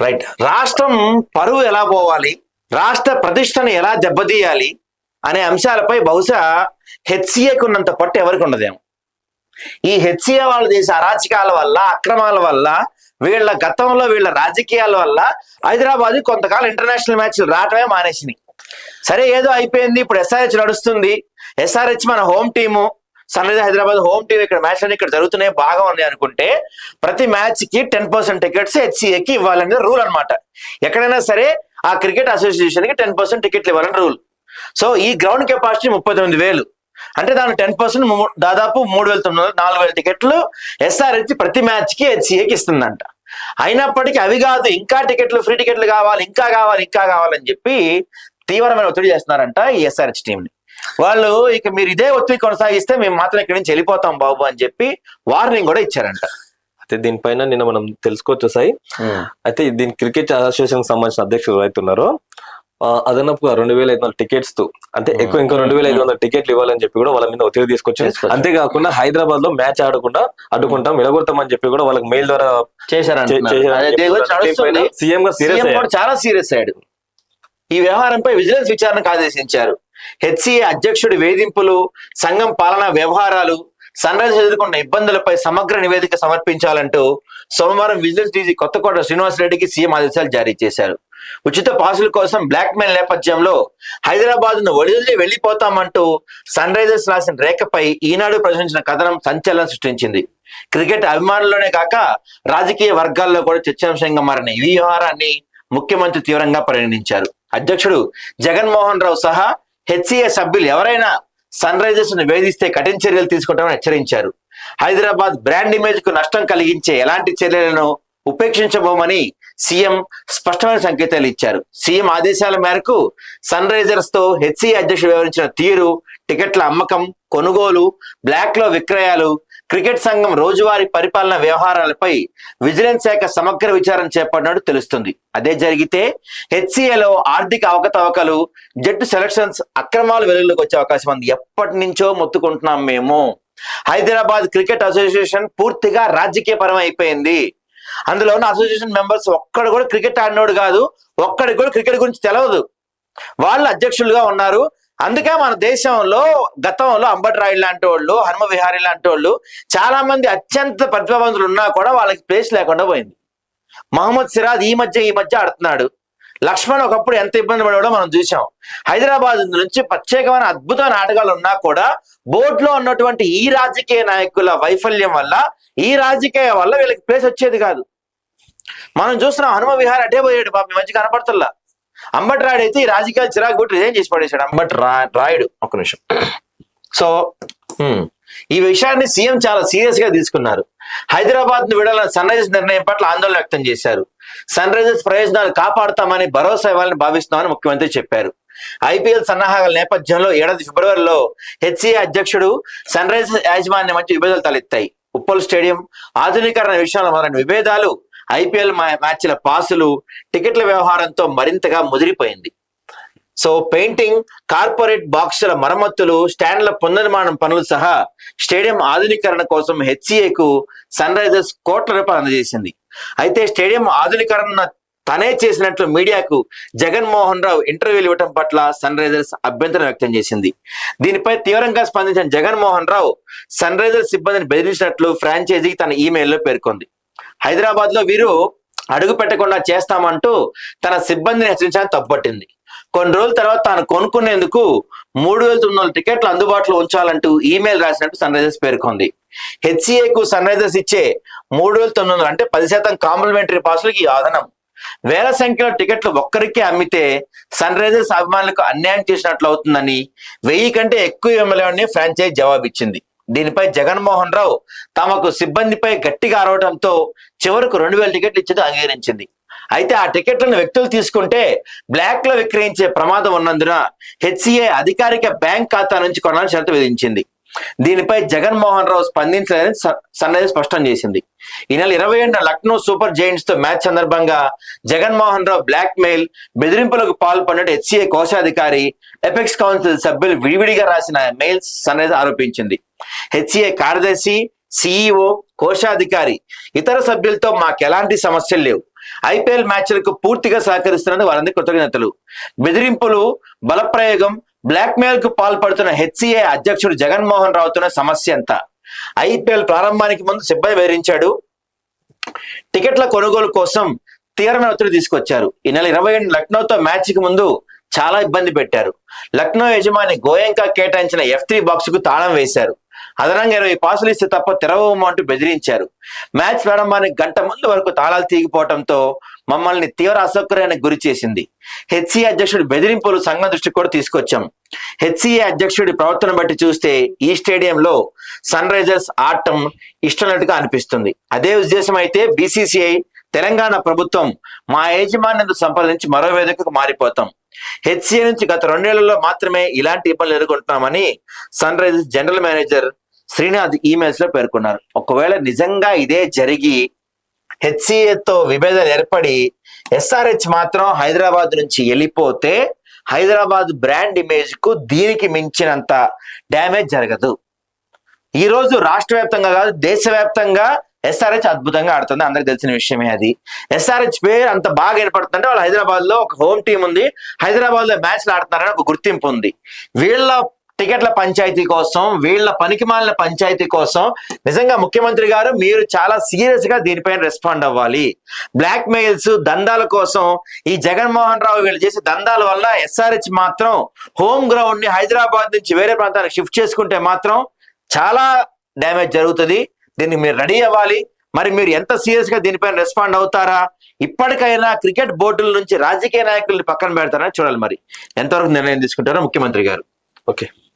Right రాష్ట్రం పరువు ఎలా పోవాలి? రాష్ట్ర ప్రతిష్టను ఎలా దెబ్బతీయాలి? అనే అంశాలపై బహుశా హెచ్సిఏకు ఉన్నంత పట్టు ఎవరికి ఉండదేమో. ఈ హెచ్సిఏ వాళ్ళు చేసే అరాచకాల వల్ల అక్రమాల వల్ల వీళ్ళ గతంలో వీళ్ళ రాజకీయాల వల్ల హైదరాబాద్ కొంతకాలం ఇంటర్నేషనల్ మ్యాచ్లు రావటమే మానేసినాయి. సరే ఏదో అయిపోయింది. ఇప్పుడు ఎస్ఆర్హెచ్ నడుస్తుంది. ఎస్ఆర్హెచ్ మన home team. Sun riser Hyderabad home team ఇక్కడ మ్యాచ్ అన్ని ఇక్కడ జరుగుతున్నాయి బాగా ఉన్నాయి అనుకుంటే ప్రతి మ్యాచ్కి టెన్ పర్సెంట్ టికెట్స్ హెచ్సిఏకి ఇవ్వాలనేది రూల్ అన్నమాట. ఎక్కడైనా సరే ఆ క్రికెట్ అసోసియేషన్కి టెన్ పర్సెంట్ టికెట్లు ఇవ్వాలని రూల్. సో ఈ గ్రౌండ్ కెపాసిటీ ముప్పై తొమ్మిది వేలు. అంటే దాని టెన్ పర్సెంట్ దాదాపు మూడు వేల తొమ్మిది వందల నాలుగు వేల టికెట్లు ఎస్ఆర్హెచ్ ప్రతి మ్యాచ్కి హెచ్సిఏకి ఇస్తుందంట. అయినప్పటికీ అవి కాదు ఇంకా టికెట్లు ఫ్రీ టికెట్లు కావాలి ఇంకా కావాలి ఇంకా కావాలని చెప్పి తీవ్రమైన ఒత్తిడి చేస్తున్నారంట ఈ ఎస్ఆర్హెచ్ టీం ని. వాళ్ళు ఇక మీరు ఇదే ఒత్తిడి కొనసాగిస్తే మేము మాత్రం ఇక్కడి నుంచి వెళ్ళిపోతాం బాబు అని చెప్పి వార్నింగ్ కూడా ఇచ్చారంట. అయితే దీనిపైన నిన్న మనం తెలుసుకోవచ్చు సాయి. అయితే దీని క్రికెట్ అసోసియేషన్ సంబంధించిన అధ్యక్షులు ఎవరైతే ఉన్నారో ఆ, అదనపుగా రెండు వేల ఐదు వందల టికెట్స్తో అంటే ఎక్కువ ఇంకా రెండు వేల ఐదు వందల టికెట్లు ఇవ్వాలని చెప్పి కూడా వాళ్ళ మీద ఒత్తిడి తీసుకొచ్చారు. అంతేకాకుండా హైదరాబాద్లో మ్యాచ్ ఆడకుండా అడ్డుకుంటాం విడగొడతామని చెప్పి కూడా వాళ్ళకి మెయిల్ ద్వారా చేశారంట చే- చేశారని చెప్పి కూడా దీనిపైన సీఎం గా సీరియస్ సీఎం కూడా చాలా సీరియస్ అయ్యాడు. ఈ వ్యవహారంపై విజిలెన్స్ విచారణకు ఆదేశించారు హెచ్సిఏ అధ్యక్షుడి వేధింపులు సంఘం పాలనా వ్యవహారాలు సన్ రైజర్స్ ఎదుర్కొన్న ఇబ్బందులపై సమగ్ర నివేదిక సమర్పించాలంటూ సోమవారం విజిలెన్స్ డీజీ కొత్తకోట శ్రీనివాస్ రెడ్డికి సీఎం ఆదేశాలు జారీ చేశారు. ఉచిత పాసుల కోసం బ్లాక్ మెయిల్ నేపథ్యంలో హైదరాబాద్ను వదిలి వెళ్ళిపోతామంటూ సన్ రైజర్స్ రాసిన రేఖపై ఈనాడు ప్రచురించిన కథనం సంచలనం సృష్టించింది. క్రికెట్ అభిమానుల్లోనే కాక రాజకీయ వర్గాల్లో కూడా చర్చాంశంగా మారిన ఈ వ్యవహారాన్ని ముఖ్యమంత్రి తీవ్రంగా పరిగణించారు. అధ్యక్షుడు జగన్మోహన్ రావు సహా హెచ్సిఏ సభ్యులు ఎవరైనా సన్ రైజర్స్ను వేధిస్తే కఠిన చర్యలు తీసుకుంటామని హెచ్చరించారు. హైదరాబాద్ బ్రాండ్ ఇమేజ్కు నష్టం కలిగించే ఎలాంటి చర్యలను ఉపేక్షించబోమని సీఎం స్పష్టమైన సంకేతాలు ఇచ్చారు. సీఎం ఆదేశాల మేరకు సన్ రైజర్స్తో హెచ్సిఏ అధ్యక్షుడు వివరించిన తీరు టికెట్ల అమ్మకం కొనుగోలు బ్లాక్లో విక్రయాలు క్రికెట్ సంఘం రోజువారీ పరిపాలన వ్యవహారాలపై విజిలెన్స్ శాఖ సమగ్ర విచారణ చేపట్టినట్టు తెలుస్తుంది. అదే జరిగితే హెచ్సిఏలో ఆర్థిక అవకతవకలు జట్టు సెలక్షన్స్ అక్రమాలు వెలుగులోకి వచ్చే అవకాశం ఉంది. ఎప్పటి నుంచో మొత్తుకుంటున్నాం మేము. హైదరాబాద్ క్రికెట్ అసోసియేషన్ పూర్తిగా రాజకీయపరం అయిపోయింది. అందులో ఉన్న అసోసియేషన్ మెంబర్స్ ఒక్కడు కూడా క్రికెట్ ఆడినోడు కాదు ఒక్కడికి కూడా క్రికెట్ గురించి తెలియదు వాళ్ళు అధ్యక్షులుగా ఉన్నారు అందుకే మన దేశంలో గతంలో అంబట్ లాంటి వాళ్ళు హనుమ విహారీ లాంటి వాళ్ళు చాలా మంది అత్యంత ప్రతిభావంతులు ఉన్నా కూడా వాళ్ళకి ప్లేస్ లేకుండా పోయింది. మహమ్మద్ సిరాజ్ ఈ మధ్య ఈ మధ్య ఆడుతున్నాడు. లక్ష్మణ్ ఒకప్పుడు ఎంత ఇబ్బంది పడేవాడో మనం చూసాం. హైదరాబాద్ నుంచి ప్రత్యేకమైన అద్భుతమైన ఆటగాళ్ళు ఉన్నా కూడా బోర్డులో ఉన్నటువంటి ఈ రాజకీయ నాయకుల వైఫల్యం వల్ల ఈ రాజకీయ వల్ల వీళ్ళకి ప్లేస్ వచ్చేది కాదు. మనం చూస్తున్నాం హనుమ విహార్ అటే పోయాడు బాబు ఈ మధ్య కనపడుతుల్లా. అంబట్ రాయుడు అయితే ఈ రాజకీయాలు చిరాకు కొట్టి రిజైన్ చేసి పడేశాడు. అంబట్ రా రాయుడు ఒక నిమిషం. సో ఈ విషయాన్ని సీఎం చాలా సీరియస్గా తీసుకున్నారు. హైదరాబాద్ను విడాలని సన్ రైజర్స్ నిర్ణయం పట్ల ఆందోళన వ్యక్తం చేశారు. సన్ రైజర్స్ ప్రయోజనాలు కాపాడుతామని భరోసా ఇవ్వాలని భావిస్తున్నామని ముఖ్యమంత్రి చెప్పారు. ఐపీఎల్ సన్నాహాల నేపథ్యంలో ఏడాది ఫిబ్రవరిలో హెచ్సిఏ అధ్యక్షుడు సన్ రైజర్స్ యాజమాన్యం మధ్య విభేదాలు తలెత్తాయి. ఉప్పల్ స్టేడియం ఆధునీకరణ విషయంలో మొదలైన విభేదాలు ఐపీఎల్ మ్యాచ్ల పాసులు టికెట్ల వ్యవహారంతో మరింతగా ముదిరిపోయింది. సో పెయింటింగ్ కార్పొరేట్ బాక్సుల మరమ్మతులు స్టాండ్ల పునర్నిర్మాణం పనులు సహా స్టేడియం ఆధునీకరణ కోసం హెచ్సిఏకు సన్ రైజర్స్ కోట్ల రూపాయలు అందజేసింది. అయితే స్టేడియం ఆధునీకరణ తనే చేసినట్లు మీడియాకు జగన్మోహన్ రావు ఇంటర్వ్యూలు ఇవ్వటం పట్ల సన్ రైజర్స్ అభ్యంతరం వ్యక్తం చేసింది. దీనిపై తీవ్రంగా స్పందించిన జగన్మోహన్ రావు సన్ రైజర్స్ సిబ్బందిని బెదిరించినట్లు ఫ్రాంచైజీకి తన ఈమెయిల్లో పేర్కొంది. హైదరాబాద్లో వీరు అడుగు పెట్టకుండా చేస్తామంటూ తన సిబ్బందిని హెచ్చరించడానికి తప్పుపట్టింది. కొన్ని రోజుల తర్వాత తాను కొనుక్కునేందుకు మూడు వేల తొమ్మిది వందల టికెట్లు అందుబాటులో ఉంచాలంటూ ఈమెయిల్ రాసినట్టు సన్ రైజర్స్ పేర్కొంది. హెచ్సిఏకు సన్ రైజర్స్ ఇచ్చే మూడు వేల తొమ్మిది వందలు అంటే పది శాతం కాంప్లిమెంటరీ పాసులకి ఈ ఆదనం వేల సంఖ్యలో టికెట్లు ఒక్కరికే అమ్మితే సన్ రైజర్స్ అభిమానులకు అన్యాయం చేసినట్లు అవుతుందని వెయ్యి కంటే ఎక్కువ ఇవ్వలేమని ఫ్రాంచైజ్ జవాబిచ్చింది. దీనిపై జగన్మోహన్ రావు తమకు సిబ్బందిపై గట్టిగా అరవడంతో చివరకు రెండు వేల టికెట్లు ఇచ్చేది అంగీకరించింది. అయితే ఆ టికెట్లను వ్యక్తులు తీసుకుంటే బ్లాక్లో విక్రయించే ప్రమాదం ఉన్నందున హెచ్సిఏ అధికారిక బ్యాంక్ ఖాతా నుంచి కొనాలని షరతు విధించింది. దీనిపై జగన్మోహన్ రావు స్పందించలేదని స- స్పష్టం చేసింది. ఈ నెల ఇరవై ఏడున లక్నో సూపర్ జైంట్స్తో మ్యాచ్ సందర్భంగా జగన్మోహన్ రావు బ్లాక్ మెయిల్ బెదిరింపులకు పాల్పడినట్టు హెచ్సిఏ కోశాధికారి ఎపెక్స్ కౌన్సిల్ సభ్యులు విడివిడిగా రాసిన మెయిల్స్ సన్నది ఆరోపించింది. హెచ్సిఏ కార్యదర్శి సిఇఓ కోశాధికారి ఇతర సభ్యులతో మాకు ఎలాంటి సమస్యలు లేవు. ఐపీఎల్ మ్యాచ్లకు పూర్తిగా సహకరిస్తున్నది వారందరి కృతజ్ఞతలు. బెదిరింపులు బలప్రయోగం బ్లాక్మెయిల్కు పాల్పడుతున్న హెచ్సిఏ అధ్యక్షుడు జగన్మోహన్ రావుతున్న సమస్య ఎంత? ఐపీఎల్ ప్రారంభానికి ముందు సిబ్బంది వివరించాడు. టికెట్ల కొనుగోలు కోసం తీవ్రమైన ఒత్తిడి తీసుకొచ్చారు. ఈ నెల ఇరవై ఏడు లక్నోతో మ్యాచ్కి ముందు చాలా ఇబ్బంది పెట్టారు. లక్నో యజమాని గోయంకా కేటాయించిన ఎఫ్ త్రీ బాక్స్కు తాళం వేశారు. అదనంగా ఇరవై పాసులు ఇస్తే తప్ప తెరవము అంటూ బెదిరించారు. మ్యాచ్ ప్రారంభానికి గంట ముందు వరకు తాళాలు తీగిపోవడంతో మమ్మల్ని తీవ్ర అసౌకర్యానికి గురి చేసింది. హెచ్సిఏ అధ్యక్షుడి బెదిరింపులు సంఘం దృష్టికి కూడా తీసుకొచ్చాం. హెచ్సిఏ అధ్యక్షుడి ప్రవర్తన బట్టి చూస్తే ఈ స్టేడియంలో సన్ రైజర్స్ ఆడటం ఇష్టమైనట్టుగా అనిపిస్తుంది. అదే ఉద్దేశం అయితే బీసీసీఐ తెలంగాణ ప్రభుత్వం మా యాజమాన్యంతో సంప్రదించి మరో వేదికకు మారిపోతాం. హెచ్సిఏ నుంచి గత రెండేళ్ళలో మాత్రమే ఇలాంటి ఇబ్బందులు ఎదుర్కొంటున్నామని sun risers general manager Srinivas ఈమెయిల్స్లో పేర్కొన్నారు. ఒకవేళ నిజంగా ఇదే జరిగి హెచ్సిఏతో తో విభేదాలు ఏర్పడి ఎస్ఆర్హెచ్ మాత్రం హైదరాబాద్ నుంచి వెళ్ళిపోతే హైదరాబాద్ బ్రాండ్ ఇమేజ్కు దీనికి మించినంత డ్యామేజ్ జరగదు. ఈ రోజు రాష్ట్ర వ్యాప్తంగా కాదు దేశవ్యాప్తంగా ఎస్ఆర్హెచ్ అద్భుతంగా ఆడుతుంది. అందరికి తెలిసిన విషయమే అది. ఎస్ఆర్హెచ్ పేరు అంత బాగా ఏర్పడుతుందంటే వాళ్ళు హైదరాబాద్లో ఒక హోమ్ టీం ఉంది. హైదరాబాద్లో మ్యాచ్లు ఆడుతున్నారని ఒక గుర్తింపు ఉంది. వీళ్ళ టికెట్ల పంచాయతీ కోసం వీళ్ళ పనికిమాలిన పంచాయతీ కోసం నిజంగా ముఖ్యమంత్రి గారు మీరు చాలా సీరియస్గా దీనిపైన రెస్పాండ్ అవ్వాలి. బ్లాక్ మెయిల్స్ దందాల కోసం ఈ జగన్మోహన్ రావు వీళ్ళు చేసే దందాల వల్ల ఎస్ఆర్హెచ్ మాత్రం హోమ్ గ్రౌండ్ని హైదరాబాద్ నుంచి వేరే ప్రాంతానికి షిఫ్ట్ చేసుకుంటే మాత్రం చాలా డ్యామేజ్ జరుగుతుంది. దీనికి మీరు రెడీ అవ్వాలి. మరి మీరు ఎంత సీరియస్గా దీనిపైన రెస్పాండ్ అవుతారా? ఇప్పటికైనా క్రికెట్ బోర్డుల నుంచి రాజకీయ నాయకుల్ని పక్కన పెడతారని చూడాలి మరి. ఎంతవరకు నిర్ణయం తీసుకుంటారో ముఖ్యమంత్రి గారు. ఓకే.